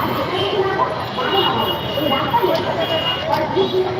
Thank you.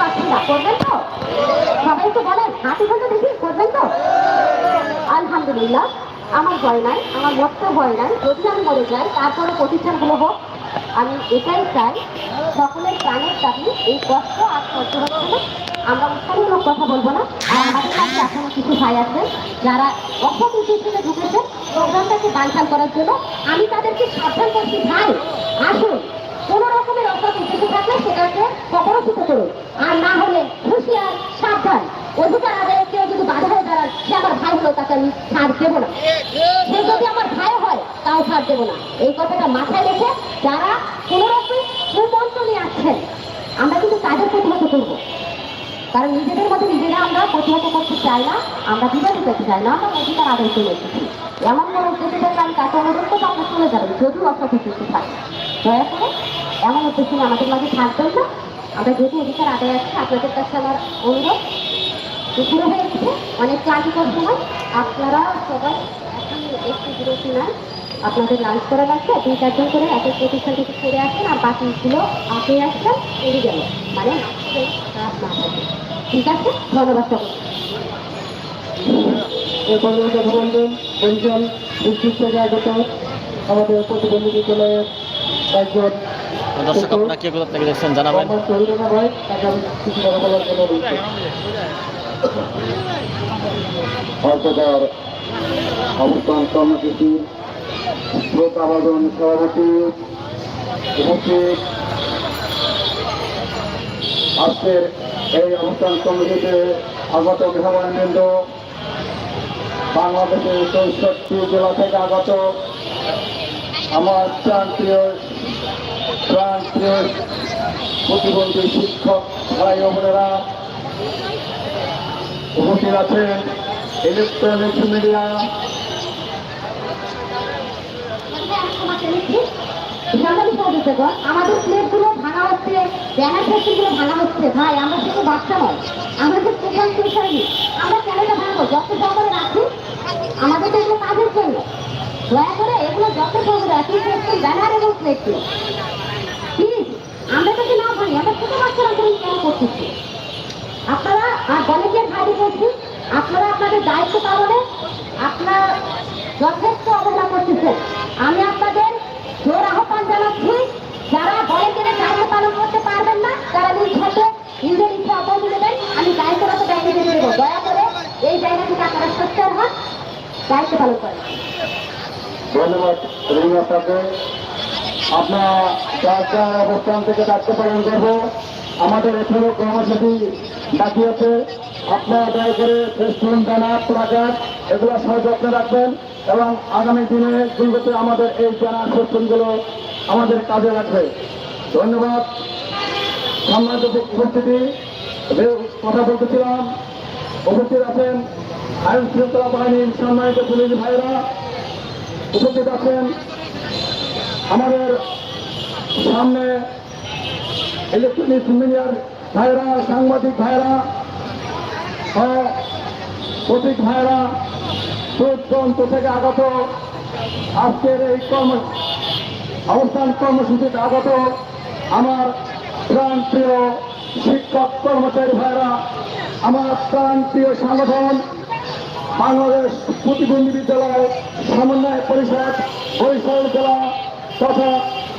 পাচ্ছি না, করবেন তো? সবাই তো বলেন হাতে ধরে দেখি, করবেন তো? আলহামদুলিল্লাহ, আমার ভয় নাই, আমার মতো ভয় নাই। যদি আমি মরে যাই, তারপরে প্রতিষ্ঠানগুলো হোক, আমি এটাই চাই, সকলের প্রাণের দাবি, এই কষ্ট আর সহ্য হচ্ছে না। আমরা উৎসাহমূলক কথা বলব না। আর আমাদের কাছে এখনও কিছু ভাই আছেন যারা অসৎ উদ্দেশ্যে ঢুকেছেন প্রোগ্রামটাকে বানচাল করার জন্য। আমি তাদেরকে সাবধান করছি, ভাই, আসুন। কোন রকমের উদ্দেশ্য থাকলে সেটাকে প্রকরচিত করুন। আর না হলে হুঁশিয়ার সাবধান। অধিকার আদায়ে কেউ যদি বাধা হয়ে দাঁড়ান সে আমার ভাই হলেও তাকে আমি ছাড় দেবো না। সে যদি আমার ভাই হয়, তাও ছাড় দেবো না। এই কথাটা মাথায় রেখে যারা কোন রকম সুমন্ত্র নিয়ে আসছেন, আমরা কিন্তু তাদের প্রতিহত করব। কারণ নিজেদের মধ্যে নিজেরা আমরা প্রতিহত করতে চাই না, আমরা বিবাহিত করতে চাই না, আমরা অধিকার আদায় করে এসেছি। এমন কোনো উদ্দেশ্য থাকলে আমি তাকে অনুরোধ করব আপনার চলে যাবেন যদিও অসৎ উদ্দেশ্য থাকে। দয়া করে এমন উদ্দেশ্য আমাদের মাঝে থাকবেন না। আমরা যেহেতু অধিকার আদায় আছে, আপনাদের কাছে আমার অনুরোধ। দুপুরে হয়ে অনেক ক্লান্তিকর সময়। আপনারা সবাই এখন একটু বিরতি নেন। আপনাদের লাঞ্চ করা লাগছে দুই চারজন করে এক এক প্রতিষ্ঠান থেকে করে আসেন আর বাকিগুলো আপনি আসছেন এড়ে গেল মানে ঠিক আছে? ধন্যবাদ আগত আমাদের প্রতিবন্ধী বিদ্যালয়ের একজন দর্শক, আপনারা কে কোথা থেকে দেখছেন জানাবেন। অর্থকর অবস্থান কর্মসূচির শ্রোত আবাদন সভাপতি, উপস্থিত আজকের এই অনুষ্ঠান কমিটিতে আগত মেহমানবৃন্দ বাংলাদেশের চৌষট্টি জেলা থেকে আগত আমার প্রান্তীয় প্রান্তীয় প্রতিবন্ধী শিক্ষক ভাই বোনেরা, উপস্থিত আছেন ইলেকট্রনিক্স মিডিয়া আমাদের প্লেটগুলো ভাঙা হচ্ছে ব্যানার ফ্যাক্টরিগুলো ভাঙা হচ্ছে। ভাই, আমরা শুধু বাচ্চা আমাদের প্রধান পেশারি আমরা যত সহকারে রাখি, আমাদের এগুলো কাজের জন্য। দয়া করে এগুলো যত সহকারে রাখি প্লিজ আমরা যদি না ভাঙি আমরা ছোট বাচ্চারা করে কেন করতেছি আপনারা, আর ভলেন্টিয়ার ভাইদের বলছি, আপনারা আপনাদের দায়িত্ব পালনে আপনারা যথেষ্ট অবহেলা করতেছেন। আমি আপনাদের জোর আহ্বান জানাচ্ছি, যারা ভলেন্টিয়ারের দায়িত্ব পালন করতে পারবেন না, তারা নিজ হাতে নিজের ইচ্ছা অপরাধ দেবেন। আমি দায়িত্বরত দায়িত্ব দিয়ে দেবো। দয়া করে এই জায়গা থেকে আপনারা সোচ্চার হন, দায়িত্ব পালন করেন। ধন্যবাদ আপনার যার অবস্থান থেকে দায়িত্ব পালন করব। আমাদের এখানে কর্মসূচি বাকি আছে। আপনারা দয়া করে ফেসবুক ব্যানার প্লাকার্ড এগুলো সযত্নে রাখবেন এবং আগামী দিনে দিনগতে আমাদের এই ব্যানার ফেসবুকগুলো আমাদের কাজে লাগবে। ধন্যবাদ। সম্মানিত উপস্থিতি কথা বলতেছিলাম। উপস্থিত আছেন আইন শৃঙ্খলা বাহিনীর সম্মানিত পুলিশ ভাইরা উপস্থিত আছেন আমাদের সামনে ইলেকট্রনিক মিডিয়ার ভাইরা, সাংবাদিক ভাইরা প্রতীক ভাইরা দূর দূরান্ত থেকে আগত, আজকের এই কর্ম, অবস্থান কর্মসূচিতে আগত আমার প্রাণ প্রিয় শিক্ষক কর্মচারী ভাইরা, আমার প্রাণ প্রিয় সংগঠন, বাংলাদেশ প্রতিবন্ধী বিদ্যালয় সমন্বয় পরিষদ, বরিশাল জেলা তথা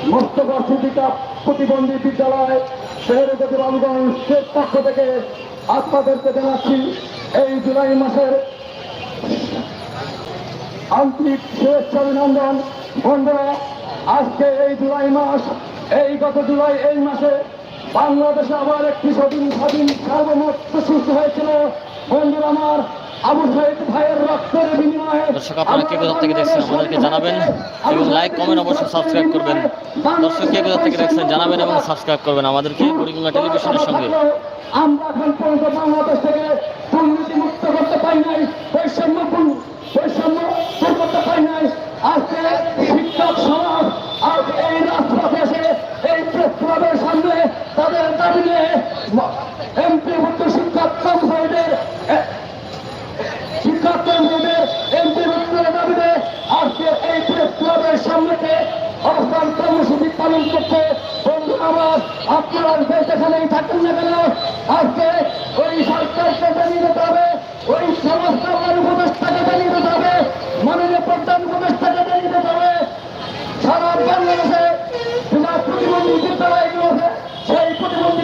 মস্তকর সিদ্দিকা প্রতিবন্ধী বিদ্যালয় শহরে শেহরগতি বাবুগঞ্জের পক্ষ থেকে আপনাদেরকে জানাচ্ছি, এই জুলাই মাসের আন্তরিক শুভেচ্ছা অভিনন্দন। বন্ধুরা, আজকে এই জুলাই মাস, এই গত জুলাই এই মাসে বাংলাদেশে আবার একটি স্বাধীন স্বাধীন সার্বভৌমত্ব সৃষ্টি হয়েছিল। বন্ধুরা আমার আবু সাইদ ভাইয়ের বিনিময়ে দর্শক, আপনারা কে কোথা থেকে দেখছেন আমাদেরকে জানাবেন এবং লাইক কমেন্ট অবশ্যই সাবস্ক্রাইব করবেন। দর্শক, কে কোথা থেকে দেখছেন জানাবেন এবং সাবস্ক্রাইব করবেন আমাদেরকে বুড়িগঙ্গা টেলিভিশনের সঙ্গে। আমরা যেখানেই থাকুন না কেন, আজকে ওই সরকারকে জানিয়ে দিতে হবে, ওই সমস্ত উপদেষ্টাকে জানিয়ে দিতে হবে, মাননীয় প্রধান উপদেষ্টাকে জানিয়ে দিতে হবে। সারা বাংলাদেশে প্রতিবন্ধী বিদ্যালয়গুলো আছে সেই প্রতিবন্ধী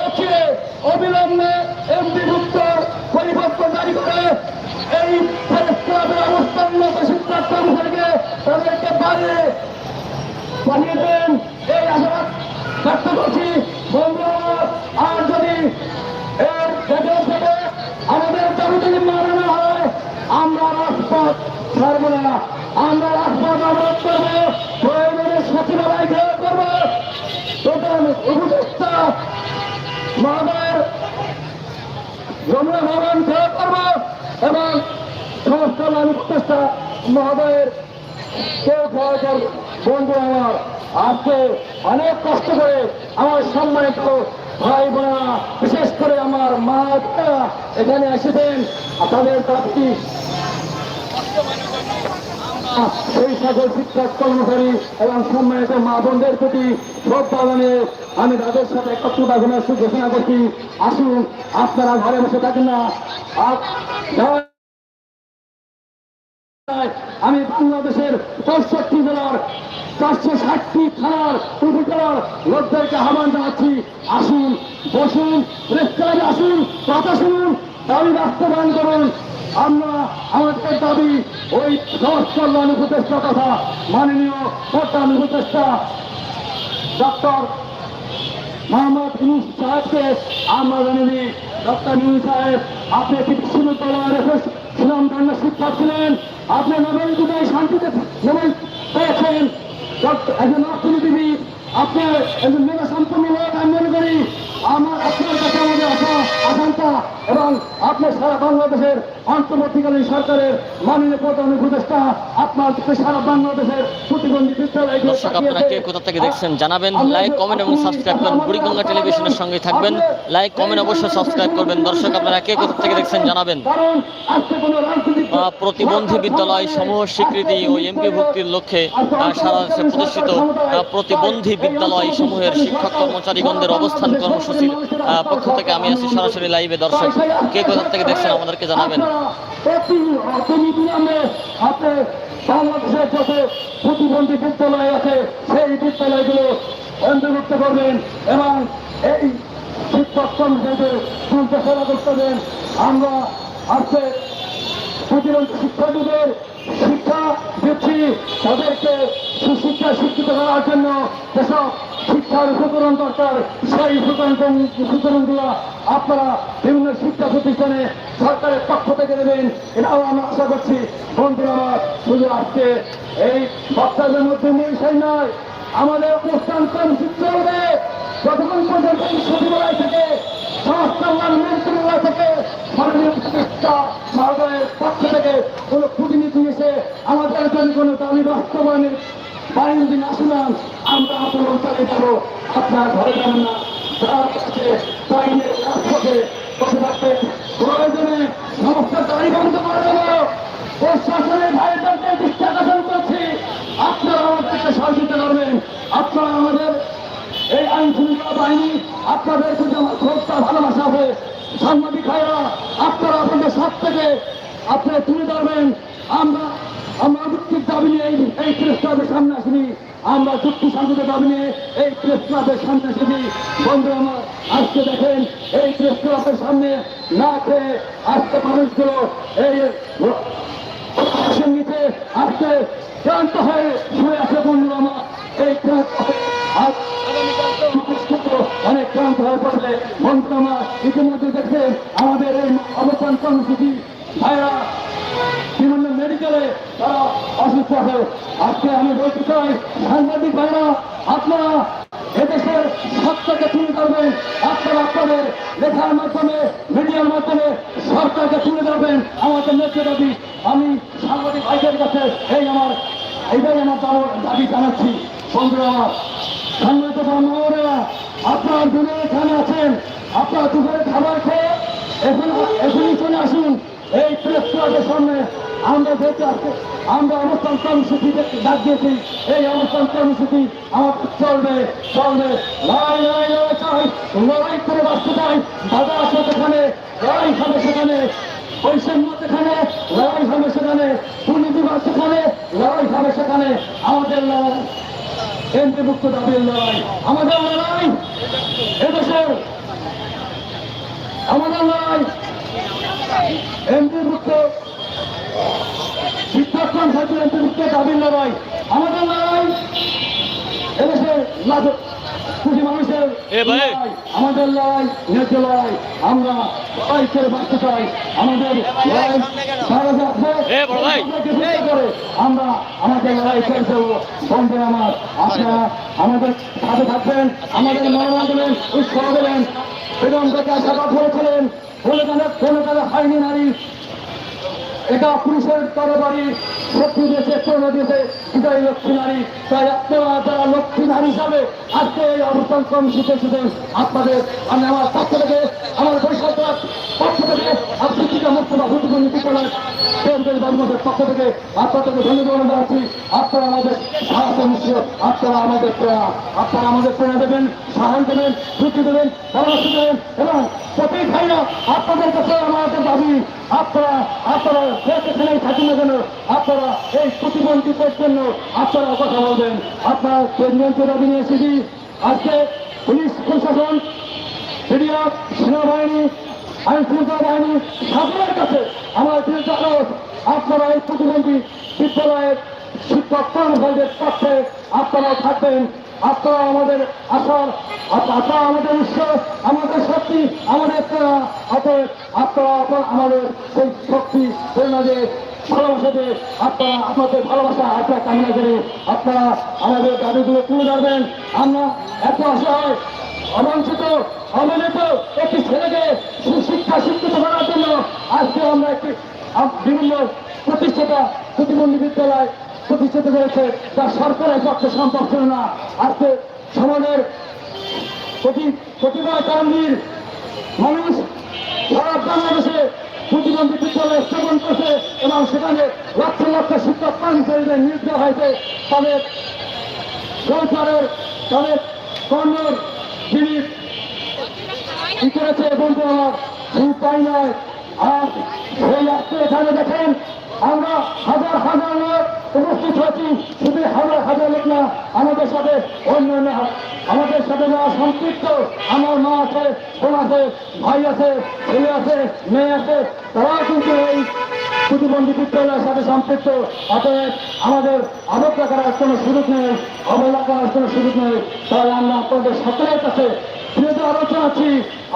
অচিরে অবিলম্বে এমপিভুক্ত পরিবর্তন জারি করে এই ক্লাবের অবস্থান তাদেরকে বাইরে পাঠিয়ে দেন এই আশাবাদ। ব্যক্ত করছি আর যদি এর ভেতর থেকে আমাদের দাবি যদি মানে না হয়, আমরা রাজপথ ছাড়ব না। আমরা রাজপথ অবরোধ করব, প্রয়োজনে সচিবালয় ঘেরাও করব। প্রধান উপদেষ্টা মহোদয়ের যমুনা ভবন ঘেরাও করব এবং সমস্ত উপদেষ্টা মহোদয়ের কেউ কর বন্ধু আমার আজকে অনেক কষ্ট করে আমার সম্মানিত ভাই বোনেরা বিশেষ করে আমার মা এখানে এসেছেন। তাদের দাবি সেই সকল শিক্ষক, কর্মচারী এবং সম্মানিত মা বোনদের প্রতি শ্রদ্ধা জানিয়ে আমি তাদের সাথে একত্রতা ঘোষণা করছি। আসুন, আপনারা ঘরে বসে থাকেন না। আপ- আমি বাংলাদেশের পঁয়ষট্টি জেলার চারশো ষাটটি থানার উপজেলার লোকদেরকে আহ্বান জানাচ্ছি, আসুন, বসুন প্রেসক্লাবে আসুন, কথা শুনুন, দাবি বাস্তবায়ন করুন। আমরা আমাদের দাবি ওই সমাজ কল্যাণ উপদেষ্টা কথা মাননীয় প্রধান উপদেষ্টা ডক্টর মোহাম্মদ ইউনুস সাহেবকে আমরা জানি ডক্টর ইউনুস সাহেব, আপনি একটি বিশ্ববিদ্যালয়ের সুনামধন্য শিক্ষক ছিলেন আপনি নোবেল বিজয়ী শান্তিতে নোবেল পেয়েছেন। একজন অর্থনীতিবিদ আপনার একজন আমি মনে করি আমার আপনার কাছে আমাদের আশা আকাঙ্ক্ষা এবং আপনার সারা বাংলাদেশের অন্তর্বর্তীকালীন সরকারের মাননীয় প্রধান উপদেষ্টা আপনার সারা বাংলাদেশের প্রতিবন্ধী বিদ্যালয় দর্শক আপনারা কে কোথা থেকে দেখছেন জানাবেন। লাইক কমেন্ট এবং সাবস্ক্রাইব করুন। বুড়িগঙ্গা টেলিভিশনের সঙ্গে থাকবেন। লাইক কমেন্ট অবশ্যই সাবস্ক্রাইব করবেন। দর্শক আপনারা কে কোথা থেকে দেখছেন জানাবেন। কারণ আজকে কোনো রাজনৈতিক আহ, প্রতিবন্ধী বিদ্যালয় সমূহ স্বীকৃতি ও এমপি ভুক্তির লক্ষ্যে সারা দেশে প্রতিষ্ঠিত প্রতিবন্ধী বিদ্যালয় সমূহের শিক্ষক কর্মচারীগণদের অবস্থান কর্মসূচির পক্ষ থেকে আমি আছি সরাসরি লাইভে, দর্শক। কে কোথা থেকে দেখছেন আমাদেরকে জানাবেন? প্রতিবন্ধী বিদ্যালয় আছে সেই বিদ্যালয়গুলো অন্তর্ভুক্ত করবেন এবং এই শিক্ষক আমরা আজকে প্রতিবন্ধী শিক্ষার্থীদের শিক্ষা দিচ্ছি। তাদেরকে সুশিক্ষা শিক্ষিত করার জন্য যেসব শিক্ষার উপকরণ দরকার, সেই উপকরণ উপকরণগুলো আপনারা বিভিন্ন শিক্ষা প্রতিষ্ঠানে সরকারের পক্ষ থেকে দেবেন এটাও আমরা আশা করছি। বন্ধুরা আমার শুধু আজকে এই বক্তাদের মধ্যে নেই, সেই নয়, আমাদের অনুষ্ঠান কর্মসূচি চলবে যতক্ষণ পর্যন্ত সচিবালয় থেকে সংস্থান মন্ত্রণালয় থেকে মাননীয় পক্ষ থেকে কোনো প্রতিনিধি এসে আমাদের জন্য কোনো দাবি বাস্তবায়নের বাড়ির দিন আসুন আমরা আন্দোলন চালিয়ে আপনার ঘরে যাবেন না। যার কাছে সমস্ত গাড়ি বন্ধ করে দেবো। প্রশাসনের ভাইদেরকে দৃষ্টি আকর্ষণ করছি। আপনারা আমাদেরকে সহযোগিতা করবেন। আপনারা আমাদের এই আইন শৃঙ্খলা বাহিনী, আপনাদের ভালোবাসা হবে সাংবাদিক ভাইরা, আপনারা আপনাদের স্বার্থ থেকে আপনারা তুলে ধরবেন। আমরা আমরা যুক্তির দাবি নিয়ে এই- প্রেস ক্লাবের সামনে আসিনি। আমরা যুক্তি সংসদের দাবি নিয়ে এই প্রেস ক্লাবের সামনে আসিনি। বন্ধু আমার, আজকে দেখেন এই প্রেস ক্লাবের সামনে না খেয়ে আজকে মানুষগুলো এই কর্মসূচি ভাইরা বিভিন্ন মেডিকেলে তারা অসুস্থ আছে। আজকে আমি বলতে চাই, সাংবাদিক ভাইরা, আপনারা এদেশের সত্যকে তুলে ধরবেন। আপনারা আপনাদের লেখার মাধ্যমে মিডিয়ার মাধ্যমে সরকারকে তুলে ধরবেন। আমাদের নেত্র দাবি, আমি সাংবাদিক ভাইদের কাছে এই আমার, এইটাই আমার দাব- জানাচ্ছি। বন্ধুরা আমার সম্মানিত আপনারা দূরে এখানে আছেন। আপনারা দুপুরে খাবার খেয়ে এখন এখনই চলে আসুন। এই প্রেস ক্লাবের সামনে আমরা দেখতে আসছে আমরা অবস্থান কর্মসূচি ডাক দিয়েছি। এই অবস্থান কর্মসূচি আমাদের চলবে চলবে। লড়াই লড়াই লড়াই চাই। লড়াই করে বাঁচতে চাই। বাধা আছে সেখানে, লড়াই হবে সেখানে। বৈষম্য সেখানে, লড়াই হবে সেখানে। দুর্নীতিবাদ সেখানে, লড়াই হবে সেখানে। আমাদের লড়াই। এমপিভুক্ত দাবির লড়াই। আমাদের লড়াই। এদেশের আমাদের লড়াই। এমপিভুক্ত শিক্ষাক্রম ছাত্র এমপিভুক্ত দাবির লড়াই। আমাদের লড়াই এদেশের লাখ কোটি মানুষের আমাদের লড়াই ন্যায্য লড়াই। আমরা লড়াই করে বাঁচতে চাই। আমাদের লড়াই করে আমরা আমাদের লড়াই করে দেবো বন্ধু আমার আপনারা আমাদের সাথে থাকবেন আমাদের মনোনয়ন দেবেন উৎসাহ দেবেন। যাকে আশাবাদ করেছিলেন কোনো কালে কোনো কালে হয়নি নারী। এটা পুরুষের তরবারি শক্তি দিয়েছে প্রেরণা দিয়েছে বিদায় লক্ষ্মী নারী। তাই আপনারা যারা লক্ষ্মী নারী হিসাবে আজকে এই অবস্থান কর্মসূচি এসেছেন, আপনাদের, আমি আমার পক্ষ থেকে, আমার বৈশাখ পক্ষ থেকে আফ্রিকা মুক্ত বা হুতুকুন বিদ্যালয় বাবুদের পক্ষ থেকে আপনাদেরকে ধন্যবাদ জানাচ্ছি। আপনারা আমাদের সাহায্য নিশ্চয় আপনারা আমাদের প্রেরণা, আপনারা আমাদের প্রেরণা দেবেন সাহায্য দেবেন, যুক্তি দেবেন, পরামর্শ দেবেন এবং প্রতি ভাইরা আপনাদের কাছে আমাদের দাবি, আপনারা আপনারা যেখানেই থাকুন না কেন, আপনারা এই প্রতিবন্ধীদের জন্য আপনারা কথা বলবেন। আপনারা কেন্দ্রীয় দাবি নিয়ে এসেছি। আজকে পুলিশ প্রশাসন মিডিয়া সেনাবাহিনী, আইন শৃঙ্খলা বাহিনী, সকলের কাছে আমার বিরুদ্ধে আপনারা এই প্রতিবন্ধী বিদ্যালয়ের শিক্ষক পক্ষে আপনারাও থাকবেন? আপনারা আমাদের আপ- আপনারা আমাদের উৎস, আমাদের শক্তি, আমাদের প্রেরণা। অতএব আপনারা আপনারা আমাদের সেই শক্তি, প্রেরণা দিয়ে, ভালোবাসা দিয়ে আপনারা আপনাদের ভালোবাসা আপনারা কামনা করে আপনারা আমাদের দাবিগুলো তুলে ধরবেন। আমরা এত আশা হয়, অবাঞ্ছিত, অবহেলিত একটি ছেলেকে সুশিক্ষা শিক্ষিত করার জন্য আজকে আমরা একটি বিভিন্ন প্রতিষ্ঠাতা প্রতিবন্ধী বিদ্যালয় প্রতিষ্ঠিত করেছে তা সরকারের পক্ষে সম্ভব ছিল না। আজকে সমাজের প্রতি প্রতিভা কারণীর মানুষ সারা বাংলাদেশে প্রতিবন্ধী বিদ্যালয় স্থাপন করছে এবং সেখানে লক্ষ লক্ষ শিক্ষক কর্মচারীদের নিয়োগ দেওয়া হয়েছে। তাদের সরকারের তাদের কর্মর যিনি কি করেছে বন্ধু আমার? শুধু তাই নয়। আর সেই আজকে এখানে দেখেন, আমরা হাজার হাজার লোক উপস্থিত হয়েছি শুধু হাজার হাজার লোক না, আমাদের সাথে অন্যান্য আমাদের সাথে যারা সম্পৃক্ত, আমার মা আছে, বোন আছে, ভাই আছে, ছেলে আছে, মেয়ে আছে, তারাও কিন্তু এই প্রতিবন্ধী বিদ্যালয়ের সাথে সম্পৃক্ত। অতএব আমাদের অবজ্ঞা করার কোনো সুযোগ নেই, অবহেলা করার কোনো সুযোগ নেই। তাই আমরা আপনাদের সকলের কাছে যেহেতু আলোচনা আছি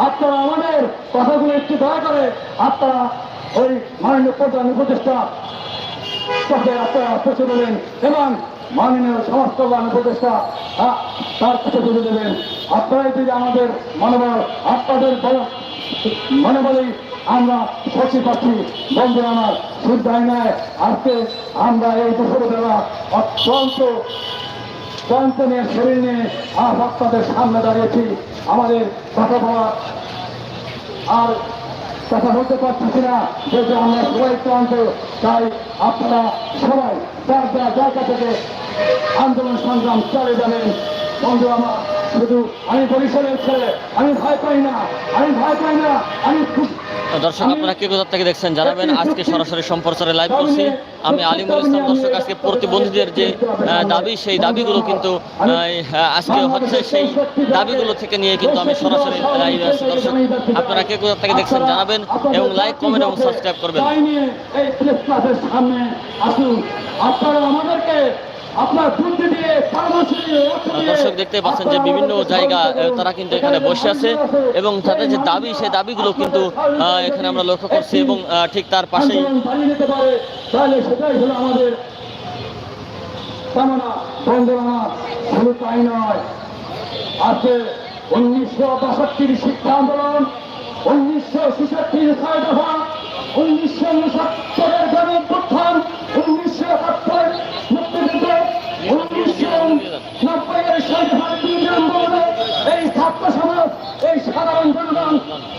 আপনারা আমাদের কথাগুলো একটু দয়া করে আপনারা ওই মাননীয় প্রধান উপদেষ্টা তাকে দেবেন এবং মাননীয় সমাজ কল্যাণ উপদেষ্টা তার কাছে তুলে দেবেন। আপনারাই যদি আমাদের মনোবল, আপনাদের বল- মনোবলেই আমরা শক্তি পাচ্ছি বন্ধু আমার শুদ্ধায় নয়, আজকে আমরা এই দুপুর বেলা অত্যন্ত ক্লান্ত নিয়ে শরীর নিয়ে আজ আপনাদের সামনে দাঁড়িয়েছি। আমাদের কথা বলা আর কথা বলতে পারতেছি না যেহেতু আমরা সবাই ক্লান্ত, তাই আপনারা সবাই যার যার জায়গা থেকে আন্দোলন সংগ্রাম চালিয়ে যাবেন। বন্ধু আমার শুধু আমি বরিশালের ছেলে আমি ভয় পাই না আমি ভয় পাই না আমি খুব দর্শক আপনারা কে কোথা থেকে দেখছেন জানাবেন? আজকে সরাসরি সম্প্রচারে লাইভ করছি। আমি আলিমুল ইসলাম দর্শক আজকে প্রতিবন্ধীদের যে দাবি সেই দাবিগুলো কিন্তু আহ, আজকে হচ্ছে সেই দাবিগুলো থেকে নিয়ে কিন্তু আমি সরাসরি লাইভে আছি। দর্শক আপনারা কে কোথা থেকে দেখছেন জানাবেন? এবং লাইক কমেন্ট এবং সাবস্ক্রাইব করবেন। সামনে আসুন। আপনারা আমাদেরকে দর্শক দেখতে পাচ্ছেন যে বিভিন্ন জায়গা তারা কিন্তু এখানে বসে আছে এবং তাদের যে দাবি সেই দাবিগুলো কিন্তু এখানে আমরা লক্ষ্য করছি এবং ঠিক তার পাশেই উনিশশো বাষট্টির শিক্ষা আন্দোলন উনিশশো ছেষট্টির ছয় দফা উনিশশো উনসত্তরের গণঅভ্যুত্থান সাধারণ জনগণ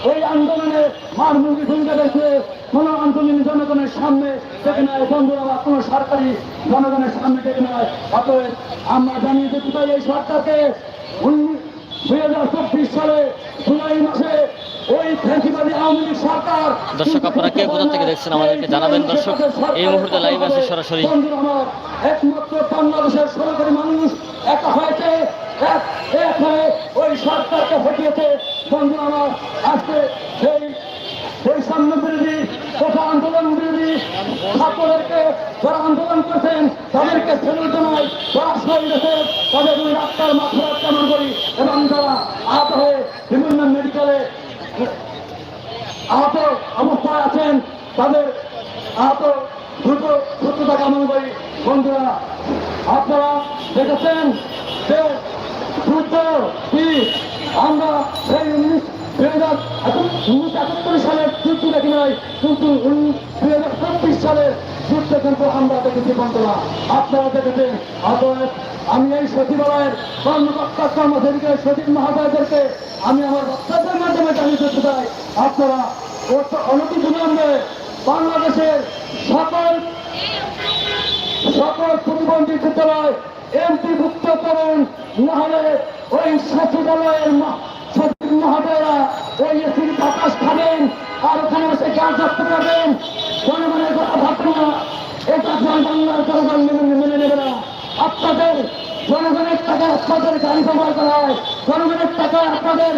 ওই আন্দোলনে মারমুখী ভূমিকা রেখে কোন আন্দোলনী জনগণের সামনে ডেকে নেয় বন্ধুরা বা কোনো সরকারি জনগণের সামনে ডেকে নেয়। অতএব আমরা জানিয়ে দিতে চাই এই সরকারকে দুই হাজার চব্বিশ সালে জুলাই মাসে দর্শক আপনারা কে কোথা থেকে দেখছেন আমাদেরকে জানাবেন। দর্শক এই মুহূর্তে লাইভ আছে সরাসরি। একমাত্র বাংলাদেশের সরকারি মানুষ একা হয়েছে এক হয়ে ওই সরকারকে হটিয়েছে বন্ধু আমার, আজকে সেই বৈষম্য বিরোধী তথা আন্দোলন বিরোধী ছাত্রদেরকে যারা আন্দোলন করছেন, তাদেরকে ছেড়ে জানাই, যারা শহীদ তাদের দুই ডাক্তার মাথা কামন করি এবং যারা আহত হয়ে বিভিন্ন মেডিকেলে আহত অবস্থায় আছেন, তাদের আহত দ্রুত সুস্থতা কামনা করি। বন্ধুরা, আপনারা দেখেছেন যে দেখেছেন অতএব আমি এই সচিবালয়ের কর্মকর্তা কর্মচারীকে, সচিব মহোদয়দেরকে আমি আমার বক্তব্যের মাধ্যমে জানিয়ে দিতে চাই। আপনারা অনতি বিলম্বে বাংলাদেশের সকল সকল প্রতিবন্ধী বিদ্যালয় এমপিভুক্ত করুন নাহলে ওই সচিবালয়ের সচিব মহোদয়রা ওই এসির বাতাস খাবেন আর ওখানে বসে গাছ ধরতে পারবেন। জনগণের কথা ভাববে না এটা বাংলার জনগণ মেনে মেনে নেবে না। আপনাদের, জনগণের টাকা আপনাদের গাড়ি ব্যবহার করা হয়। জনগণের টাকা আপনাদের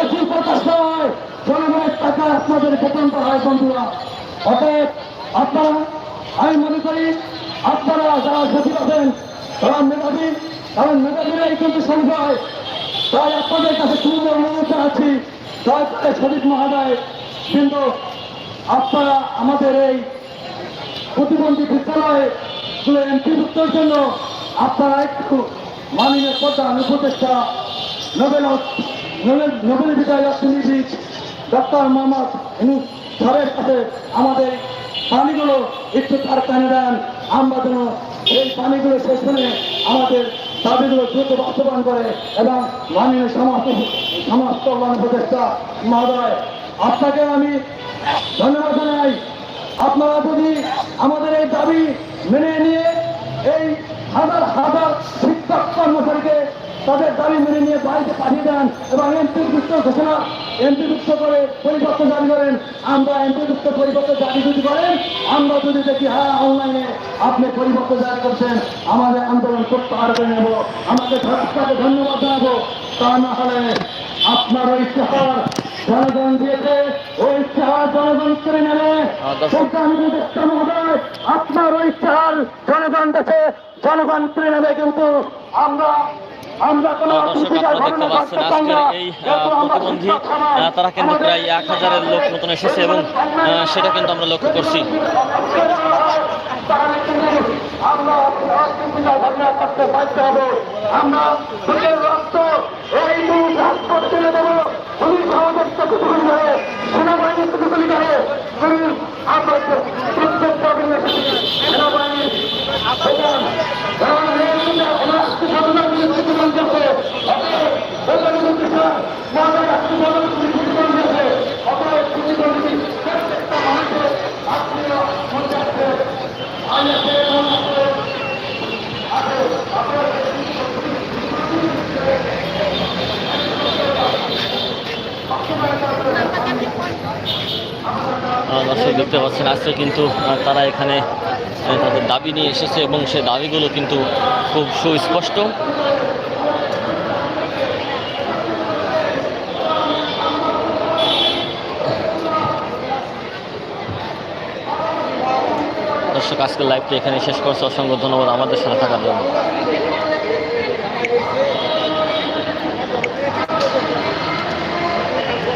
এসি প্রকাশ করা হয়। জনগণের টাকা আপনাদের বেতন করা হয়, বন্ধুরা। অতএব আপনারা, আমি মনে করি আপনারা যারা সচিব আছেন, তারা মেধাবী কারণ মেধাবীরাই কিন্তু সংখ্যায় তাই আপনাদের কাছে খুব অনুরোধ দয়া করে সচিব মহোদয়, কিন্তু আপনারা আমাদের এই প্রতিবন্ধী বিদ্যালয়ে গুলো এমপিভুক্তর জন্য আপনারা একটু মাননীয় প্রধান, উপদেষ্টা, নোবেল নোবেল বিজয় অর্থনীতিবিদ ডক্টর মোহাম্মদ ইনুস স্যারের কাছে আমাদের পানিগুলো একটু তার কানে দেন। আমরা যেন এই পানিগুলো শেষ করে আমাদের দাবিগুলো দ্রুত বাস্তবায়ন করে এবং মাননীয় সমাজ সমাজ কল্যাণ উপদেষ্টা মহোদয়, আপনাকে আমি ধন্যবাদ জানাই। আপনারা যদি আমাদের এই দাবি মেনে নিয়ে এই হাজার হাজার শিক্ষক কর্মচারীকে তাদের দাবি মেনে নিয়ে বাড়িতে পাঠিয়ে দেন এবং এমপিভুক্ত ঘোষণা এমপিভুক্ত করে পরিপত্র জারি করেন। আমরা এমপিভুক্ত পরিপত্র জারি যদি করেন আমরা যদি দেখি হ্যাঁ অনলাইনে আপনি পরিপত্র জারি করছেন আমাদের আন্দোলন প্রত্যাহার করে নেব আমাদের সরকারকে ধন্যবাদ জানাব। তা না হলে আপনার ওই ইস্তেহার জনগণ দিয়েছে ওই ইস্তেহার জনগণ করে নেবে। আপনার ওই ইস্তেহার জনগণ দেশে জনগণ করে নেবে কিন্তু আমরা দেখতে পাচ্ছেন আজকের এই প্রতিবন্ধী তারা কিন্তু প্রায় এক হাজারের লোক মতন এসেছে এবং সেটা কিন্তু আমরা লক্ষ্য করছি আমরা অসুবিধা ঘটনা করতে বাধ্য হব আমরা বুকের রক্ত এই রাজপথ তুলে দেবো পুলিশ আমাদের চোখে তুলি ধরে সেনাবাহিনীর চোখে তুলি ধরে পুলিশ আমরা প্রত্যেক প্রবীণ দর্শক দেখতে পাচ্ছেন আজকে কিন্তু তারা এখানে আহ, তাদের দাবি নিয়ে এসেছে এবং সে দাবিগুলো কিন্তু খুব সুস্পষ্ট। দর্শক আজকের লাইভটি এখানে শেষ করছে। অসংখ্য ধন্যবাদ আমাদের সাথে থাকার জন্য।